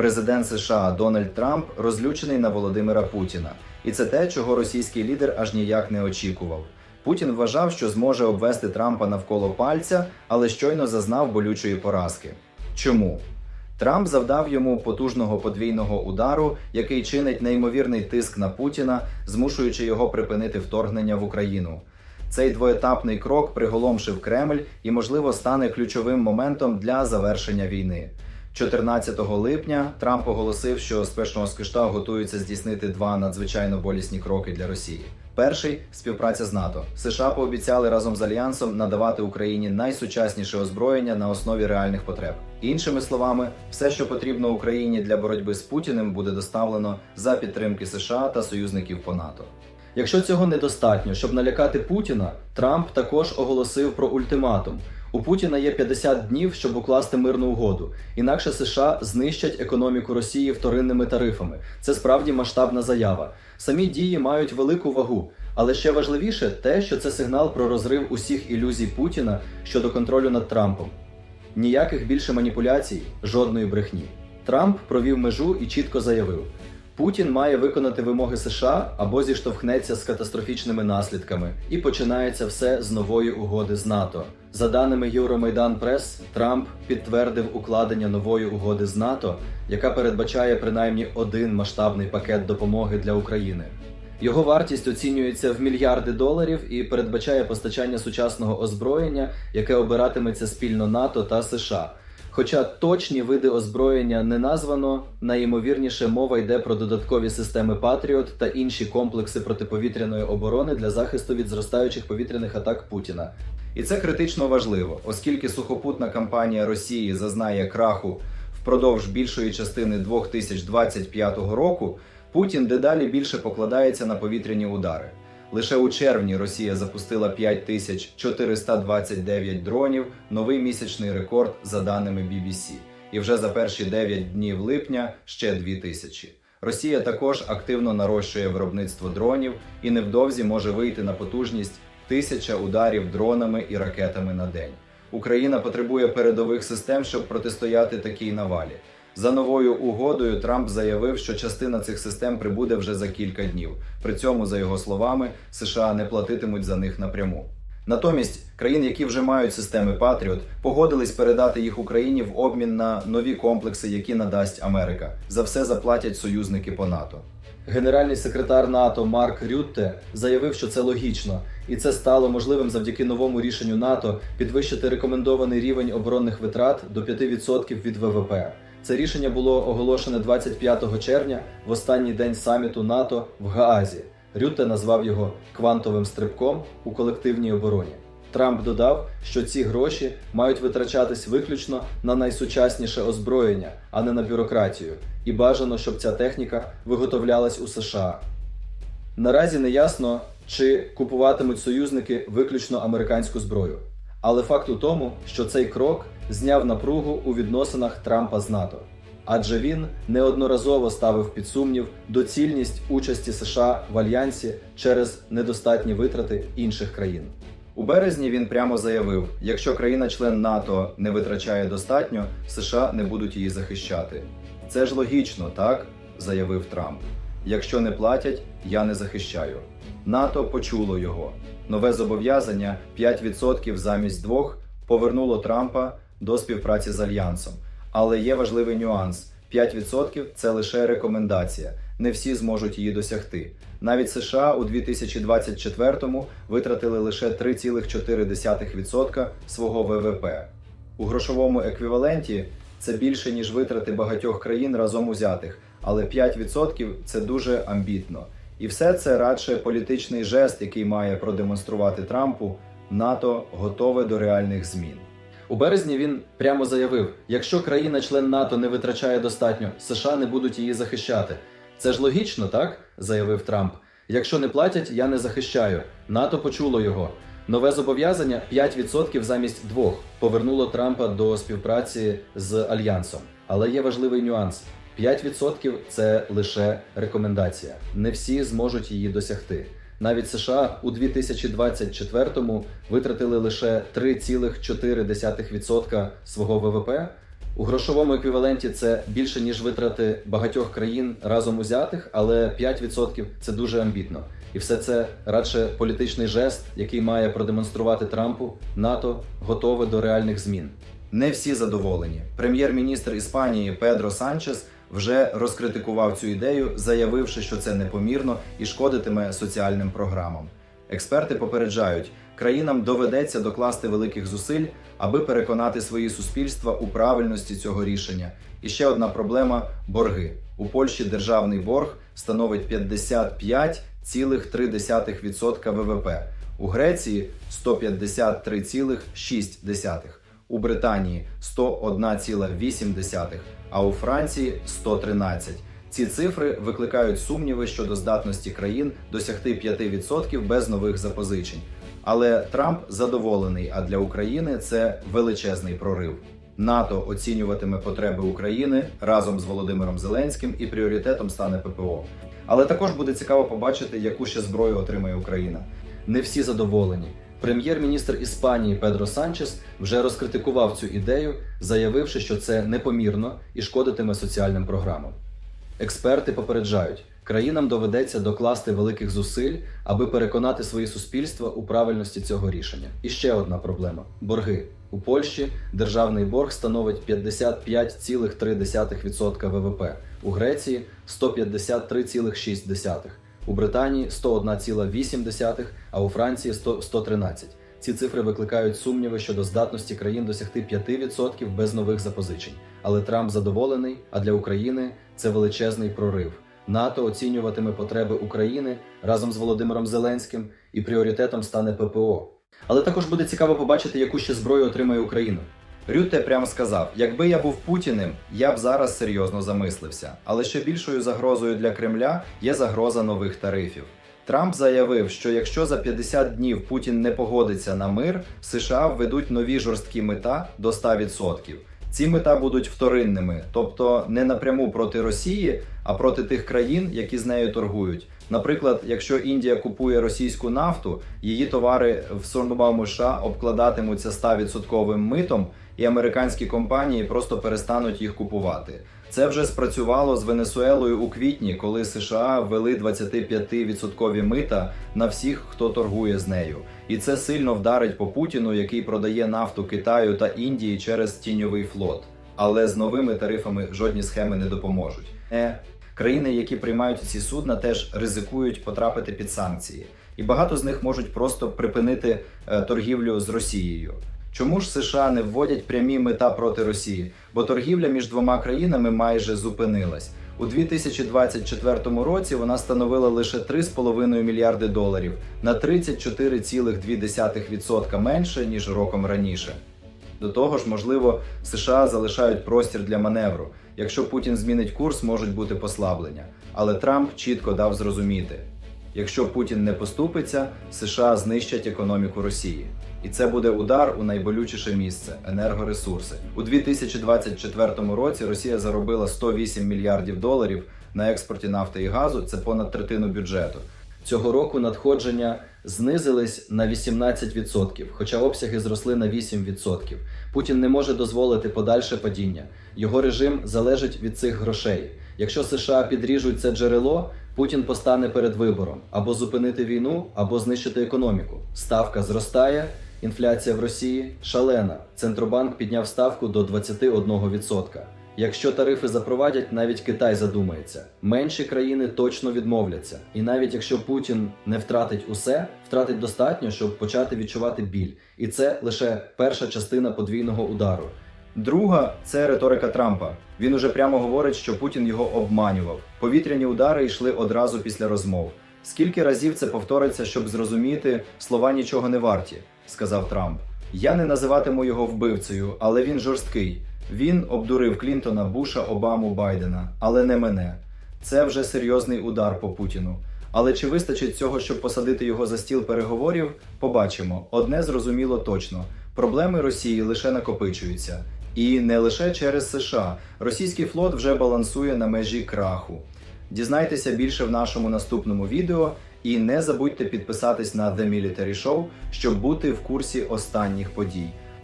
Президент США Дональд Трамп розлючений на Володимира Путіна, і це те, чого російський лідер аж ніяк не очікував. Путін вважав, що зможе обвести Трампа навколо пальця, але щойно зазнав болючої поразки. Чому? Трамп завдав йому потужного подвійного удару, який чинить неймовірний тиск на Путіна, змушуючи його припинити вторгнення в Україну. Цей двоетапний крок приголомшив Кремль і, можливо, стане ключовим моментом для завершення війни. 14 липня Трамп оголосив, що з Кишта готуються здійснити два надзвичайно болісні кроки для Росії. Перший співпраця з НАТО. США пообіцяли разом з альянсом надавати Україні найсучасніше озброєння на основі реальних потреб. Іншими словами, все, що потрібно Україні для боротьби з Путіним, буде доставлено за підтримки США та союзників по НАТО. Якщо цього недостатньо, щоб налякати Путіна, Трамп також оголосив про ультиматум. У Путіна є 50 днів, щоб укласти мирну угоду. Інакше США знищать економіку Росії вторинними тарифами. Це справді масштабна заява. Самі дії мають велику вагу. Але ще важливіше те, що це сигнал про розрив усіх ілюзій Путіна щодо контролю над Трампом. Ніяких більше маніпуляцій, жодної брехні. Трамп провів межу і чітко заявив: Путін має виконати вимоги США або зіштовхнеться з катастрофічними наслідками, і починається все з нової угоди з НАТО. За даними Євромайдан Прес, Трамп підтвердив укладення нової угоди з НАТО, яка передбачає принаймні один масштабний пакет допомоги для України. Його вартість оцінюється в мільярди доларів і передбачає постачання сучасного озброєння, яке обиратиметься спільно НАТО та США. Хоча точні види озброєння не названо, найімовірніше мова йде про додаткові системи Патріот та інші комплекси протиповітряної оборони для захисту від зростаючих повітряних атак Путіна. І це критично важливо, оскільки сухопутна кампанія Росії зазнає краху впродовж більшої частини 2025 року. Путін дедалі більше покладається на повітряні удари. Лише у червні Росія запустила 5429 дронів, новий місячний рекорд за даними BBC. І вже за перші 9 днів липня ще 2000. Росія також активно нарощує виробництво дронів і невдовзі може вийти на потужність тисяча ударів дронами і ракетами на день. Україна потребує передових систем, щоб протистояти такій навалі. За новою угодою Трамп заявив, що частина цих систем прибуде вже за кілька днів. При цьому, за його словами, США не платитимуть за них напряму. Натомість країн, які вже мають системи Патріот, погодились передати їх Україні в обмін на нові комплекси, які надасть Америка. За все заплатять союзники по НАТО. Генеральний секретар НАТО Марк Рютте заявив, що це логічно, і це стало можливим завдяки новому рішенню НАТО підвищити рекомендований рівень оборонних витрат до 5% від ВВП. Це рішення було оголошене 25 червня в останній день саміту НАТО в Гаазі. Рютте назвав його квантовим стрибком у колективній обороні. Трамп додав, що ці гроші мають витрачатись виключно на найсучасніше озброєння, а не на бюрократію, і бажано, щоб ця техніка виготовлялась у США. Наразі не ясно, чи купуватимуть союзники виключно американську зброю. Але факт у тому, що цей крок зняв напругу у відносинах Трампа з НАТО, адже він неодноразово ставив під сумнів доцільність участі США в альянсі через недостатні витрати інших країн. У березні він прямо заявив: якщо країна-член НАТО не витрачає достатньо, США не будуть її захищати. Це ж логічно, так? заявив Трамп. Якщо не платять, я не захищаю. НАТО почуло його. Нове зобов'язання 5% замість двох повернуло Трампа до співпраці з альянсом. Але є важливий нюанс: 5% – це лише рекомендація. Не всі зможуть її досягти. Навіть США у 2024-му витратили лише 3,4% свого ВВП. У грошовому еквіваленті це більше ніж витрати багатьох країн разом узятих, але 5% – це дуже амбітно. І все це радше політичний жест, який має продемонструвати Трампу. НАТО готове до реальних змін. У березні він прямо заявив: якщо країна-член НАТО не витрачає достатньо, США не будуть її захищати. Це ж логічно, так? заявив Трамп. Якщо не платять, я не захищаю. НАТО почуло його. Нове зобов'язання 5% замість двох повернуло Трампа до співпраці з альянсом. Але є важливий нюанс: 5% – це лише рекомендація. Не всі зможуть її досягти. Навіть США у 2024-му витратили лише 3,4% свого ВВП. У грошовому еквіваленті це більше ніж витрати багатьох країн разом узятих, але 5% це дуже амбітно. І все це радше політичний жест, який має продемонструвати Трампу, НАТО готове до реальних змін. Не всі задоволені. Прем'єр-міністр Іспанії Педро Санчес вже розкритикував цю ідею, заявивши, що це непомірно і шкодитиме соціальним програмам. Експерти попереджають, країнам доведеться докласти великих зусиль, аби переконати свої суспільства у правильності цього рішення. І ще одна проблема борги. У Польщі державний борг становить 55,3% ВВП, у Греції 153,6%, у Британії 101,8%, а у Франції 113%. Ці цифри викликають сумніви щодо здатності країн досягти 5% без нових запозичень. Але Трамп задоволений, а для України це величезний прорив. НАТО оцінюватиме потреби України разом з Володимиром Зеленським і пріоритетом стане ППО. Але також буде цікаво побачити, яку ще зброю отримає Україна. Не всі задоволені. Прем'єр-міністр Іспанії Педро Санчес вже розкритикував цю ідею, заявивши, що це непомірно і шкодитиме соціальним програмам. Експерти попереджають, країнам доведеться докласти великих зусиль, аби переконати свої суспільства у правильності цього рішення. І ще одна проблема: борги. У Польщі державний борг становить 55,3% ВВП, у Греції 153,6%, у Британії 101,8%, а у Франції 100 113%. Ці цифри викликають сумніви щодо здатності країн досягти 5% без нових запозичень. Але Трамп задоволений, а для України це величезний прорив. НАТО оцінюватиме потреби України разом з Володимиром Зеленським і пріоритетом стане ППО. Але також буде цікаво побачити, яку ще зброю отримає Україна. Рюте прямо сказав: якби я був Путіним, я б зараз серйозно замислився. Але ще більшою загрозою для Кремля є загроза нових тарифів. Трамп заявив, що якщо за 50 днів Путін не погодиться на мир, США введуть нові жорсткі мета до 100%. Ці мета будуть вторинними, тобто не напряму проти Росії, а проти тих країн, які з нею торгують. Наприклад, якщо Індія купує російську нафту, її товари в Сорнобауму США обкладатимуться 100% митом, і американські компанії просто перестануть їх купувати. Це вже спрацювало з Венесуелою у квітні, коли США ввели 25% мита на всіх, хто торгує з нею. І це сильно вдарить по Путіну, який продає нафту Китаю та Індії через тіньовий флот. Але з новими тарифами жодні схеми не допоможуть. Е, країни, які приймають ці судна, теж ризикують потрапити під санкції, і багато з них можуть просто припинити е, торгівлю з Росією. Чому ж США не вводять прямі мета проти Росії? Бо торгівля між двома країнами майже зупинилась. У 2024 році вона становила лише 3,5 мільярди доларів на 34,2% менше ніж роком раніше. До того ж, можливо, США залишають простір для маневру. Якщо Путін змінить курс, можуть бути послаблення. Але Трамп чітко дав зрозуміти: якщо Путін не поступиться, США знищать економіку Росії. І це буде удар у найболючіше місце енергоресурси. У 2024 році Росія заробила 108 мільярдів доларів на експорті нафти і газу. Це понад третину бюджету. Цього року надходження знизились на 18%, хоча обсяги зросли на 8%. Путін не може дозволити подальше падіння. Його режим залежить від цих грошей. Якщо США підріжуть це джерело, Путін постане перед вибором або зупинити війну, або знищити економіку. Ставка зростає. Інфляція в Росії шалена. Центробанк підняв ставку до 21%. Якщо тарифи запровадять, навіть Китай задумається. Менші країни точно відмовляться. І навіть якщо Путін не втратить усе, втратить достатньо, щоб почати відчувати біль. І це лише перша частина подвійного удару. Друга це риторика Трампа. Він уже прямо говорить, що Путін його обманював. Повітряні удари йшли одразу після розмов. Скільки разів це повториться, щоб зрозуміти, слова нічого не варті, сказав Трамп. Я не називатиму його вбивцею, але він жорсткий. Він обдурив Клінтона, Буша, Обаму, Байдена, але не мене. Це вже серйозний удар по Путіну. Але чи вистачить цього, щоб посадити його за стіл переговорів? Побачимо. Одне зрозуміло точно: проблеми Росії лише накопичуються. І не лише через США. Російський флот вже балансує на межі краху. Дізнайтеся більше в нашому наступному відео і не забудьте підписатись на The Military Show, щоб бути в курсі останніх подій.